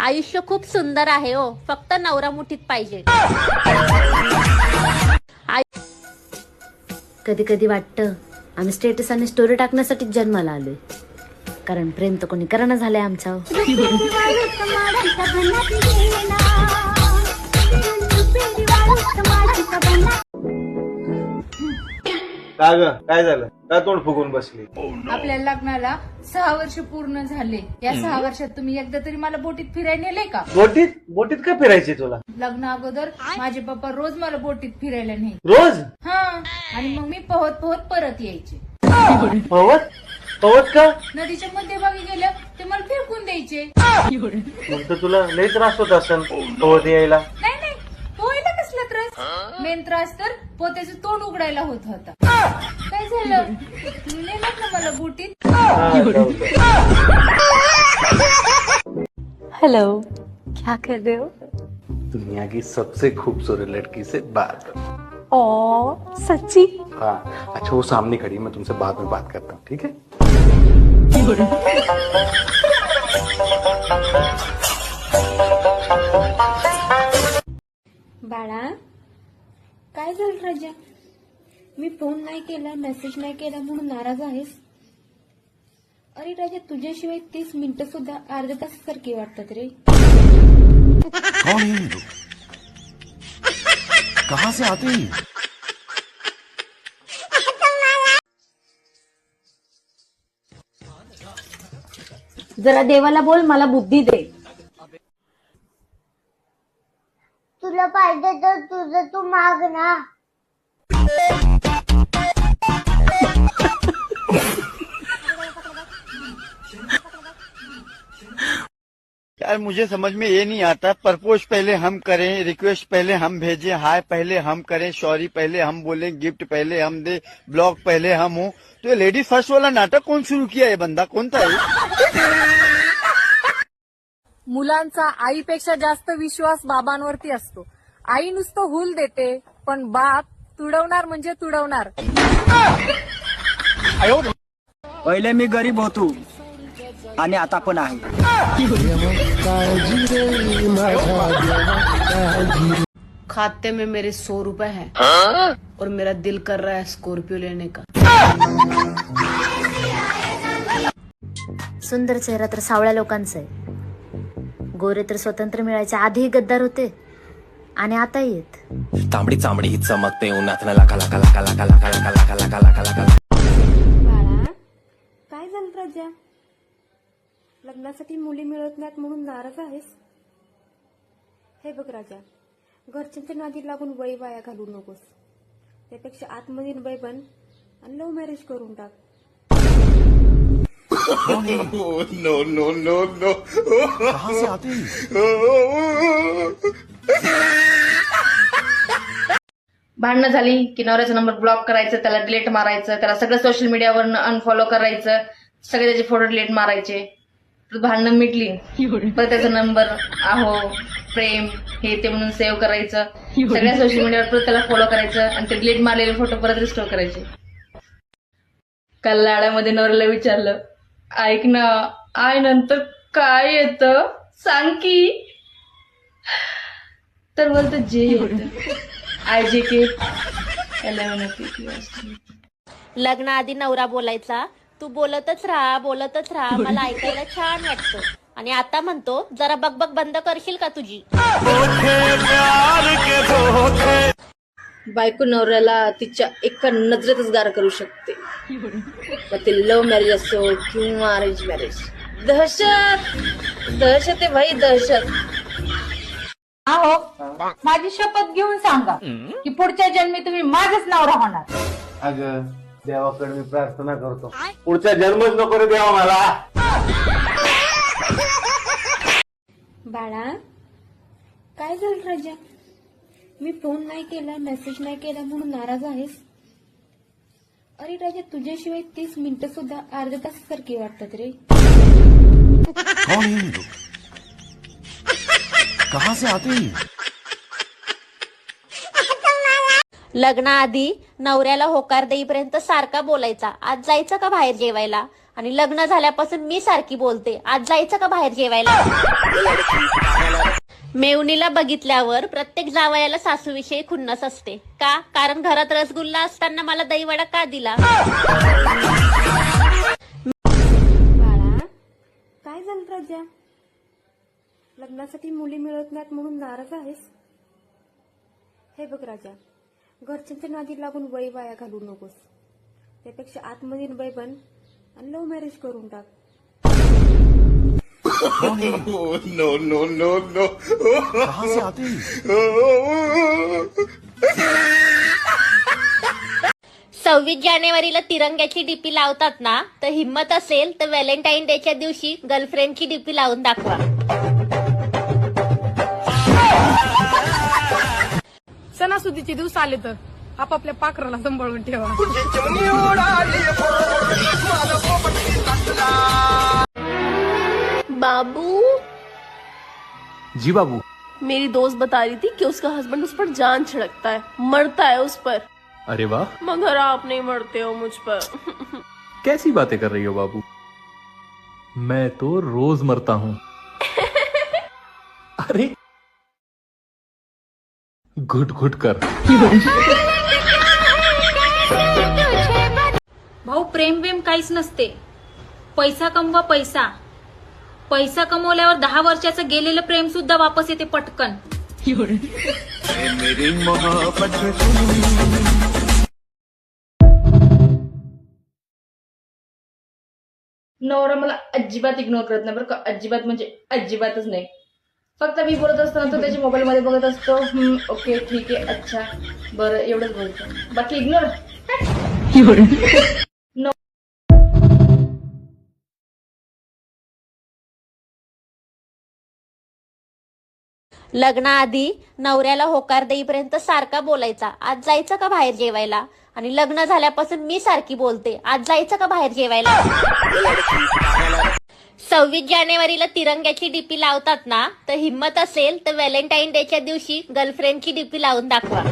आयुष्य खूप सुंदर आहे हो. फक्त नवरा मुठीत पाहिजे. कधी कधी वाटतं आम्ही स्टेटस आणि स्टोरी टाकण्यासाठीच जन्माला आलोय. कारण प्रेम तर कोणी करणं झालंय आमच्यावर का ग? काय झालं? का तोंड फुगून बसली? आपल्या लग्नाला सहा वर्ष पूर्ण झाले. या सहा वर्षात तुम्ही एकदा तरी मला बोटीत फिरायला नेले का? बोटीत? बोटीत का फिरायची तुला? लग्न अगोदर माझे पप्पा रोज मला बोटीत फिरायला नाही रोज? हा. आणि मग मी पोहत पोहत परत यायचे. पवत पवत का? नदीच्या मध्यभागी गेलं ते मला फेकून द्यायचे. मग तर तुला लई त्रास होत असेल पवत यायला. नाही नाही. पोहायला कसला त्रास? मेन त्रास तर पोत्याचं तोंड उघडायला होत होता. काय झालं? नेलात ना मला बोटीत. हेलो क्या कर रहे हो? दुनिया की सबसे खूबसूरत लड़की से बात ओ सच्ची? हाँ। अच्छा वो सामने खड़ी है, मैं तुमसे बाद में बात करता हूँ ठीक है? बाळा काय झालं राजा? मी फोन नाही केला मेसेज नाही केला म्हणून नाराज आहेस? अरे राजा तुझ्याशिवाय तीस मिनिटं सुद्धा अर्ध्या तासासारखी वाटतात रे. कौन है ये लोग? कहां से आते हैं? ये? जरा देवाला बोल मला बुद्धी दे. मुझे समझ में ये नहीं आता प्रपोज पहले हम करें रिक्वेस्ट पहले हम भेजें हाय पहले हम करें सॉरी पहले हम बोलें गिफ्ट पहले हम दे ब्लॉग पहले हम हो। तो ये लेडीज फर्स्ट वाला नाटक कौन शुरू किया है बंदा? कोणता आहे मुलांचा आईपेक्षा जास्त विश्वास बाबांवरती असतो. आई नुसतं हुल देते पण बाप तुडवणार म्हणजे तुडवणार. पहिले मी गरीब होतो. आणि आता पण आहे खाते में मेरे सौ रुपए हैं और मेरा दिल कर रहा है स्कॉर्पियो लेने का सुंदर चेहरा तर सावळ्या लोकांचा आहे गोरे तर स्वतंत्र मिळायच्या आधीही गद्दार होते आणि आता येत तांबडी चांबडी चमकते उन्हात लाका लाका लाका लाका लाका लाका लाका लाका लाका लाका काय झालं राजा लग्नासाठी मुली मिळत नाहीत म्हणून नाराज आहेस? हे बघ राजा घरच्यांच्या नादी लागून वय वाया घालू नकोस. त्यापेक्षा आतमधील वय बन आणि लव्ह मॅरेज करून टाक. कहां से आते हैं? ये? भांडणं झाली की नवऱ्याचा नंबर ब्लॉक करायचं त्याला डिलीट मारायचं त्याला सगळं सोशल मीडियावर अनफॉलो करायचं सगळे त्याचे फोटो डिलीट मारायचे. भांडणं मिटली. परत त्याचा नंबर आहो प्रेम हे ते म्हणून सेव्ह करायचं. सगळ्या सोशल मीडियावर परत त्याला फॉलो करायचं आणि ते डिलीट मारलेले फोटो परत रिस्टोर करायचे. काल लाडामध्ये नवऱ्याला विचारलं ऐक ना आय नंतर काय येतं? सांग की. तर बोलतं जे येतं. आय जे के लग्नाआधी नवरा बोलायचा तू बोलतच राहा बोलतच राहा. मला ऐकायला छान वाटतं. आणि आता म्हणतो जरा बकबक बंद करशील का तुझी? बायको नवऱ्याला तिच्या एका नजरेतच गार करू शकते. मग ते लव्ह मॅरेज असो किंवा अरेंज मॅरेज दहशत! दहशत आहे भाई दहशत. अहो माझी शपथ घेऊन सांगा की पुढच्या जन्मी तुम्ही माझच नवरा होणार अगं देवाकडे मी प्रार्थना करतो. पुढचा जन्मच नको रे देवा मला. बाळा काय झालं राजा? मी फोन नाही केला मेसेज नाही केला म्हणून नाराज आहेस? अरे राजा तुझ्याशिवाय तीस मिनिटं सुद्धा अर्ध्या तासासारखी वाटतात रे. कौन है ये लोग? कहां से आते हैं ये? लग्नाआधी नवऱ्याला होकार देईपर्यंत सारखा बोलायचा. आज जायचं का बाहेर जेवायला? आणि लग्न झाल्यापासून मी सारखी बोलते. आज जायचं का बाहेर जेवायला? मेवणीला बघितल्यावर प्रत्येक जावयाला सासूविषयी खुन्नस असते. का? कारण घरात रसगुल्ला असताना मला दहीवडा का दिला? बाळा काय झालं राजा लग्नासाठी मुली मिळत नाहीत म्हणून नाराज आहेस? हे बघ राजा घरच्यांच्या नादी लागून वय वाया घालू नकोस. त्यापेक्षा आतमध्ये वय बन आणि लव्ह मॅरेज करून टाक. सव्वीस जानेवारीला तिरंग्याची डीपी लावतात ना तर हिंमत असेल तर व्हॅलेंटाईन डेच्या दिवशी गर्लफ्रेंडची डीपी लावून दाखवा. सणासुदीचे दिवस आले तर आपापल्या पाखराला सांभाळून ठेवा. बाबू? जी बाबू। मेरी दोस्त बता रही थी कि उसका हस्बैंड उस पर जान छिड़कता है मरता है उस पर। अरे वाह। मगर आप नहीं मरते हो मुझ पर। कैसी बातें कर रही हो बाबू? मैं तो रोज मरता हूँ। अरे घुट घुट कर. भाऊ प्रेम वेम काहीच नसते. पैसा कमवा पैसा. पैसा कमवल्यावर दहा वर्षाचं गेलेलं प्रेम सुद्धा वापस येते पटकन. नवरा मला अजिबात इग्नोर करत नाही बरं का. अजिबात म्हणजे अजिबातच नाही. फक्त मी बोलत असताना तो त्याच्या मोबाईल मध्ये बघत असतो. "हम्म, ओके ठीक आहे अच्छा. बरं एवढंच बोलतो. बाकी इग्नोर लग्नाआधी नवऱ्याला होकार देईपर्यंत सारखा बोलायचा. आज जायचं का बाहेर जेवायला? आणि लग्न झाल्यापासून मी सारखी बोलते. आज जायचं का बाहेर जेवायला? सव्वीस जानेवारीला तिरंग्याची डीपी लावतात ना तर हिंमत असेल तर व्हॅलेंटाईन डेच्या दिवशी गर्लफ्रेंडची डीपी लावून दाखवा.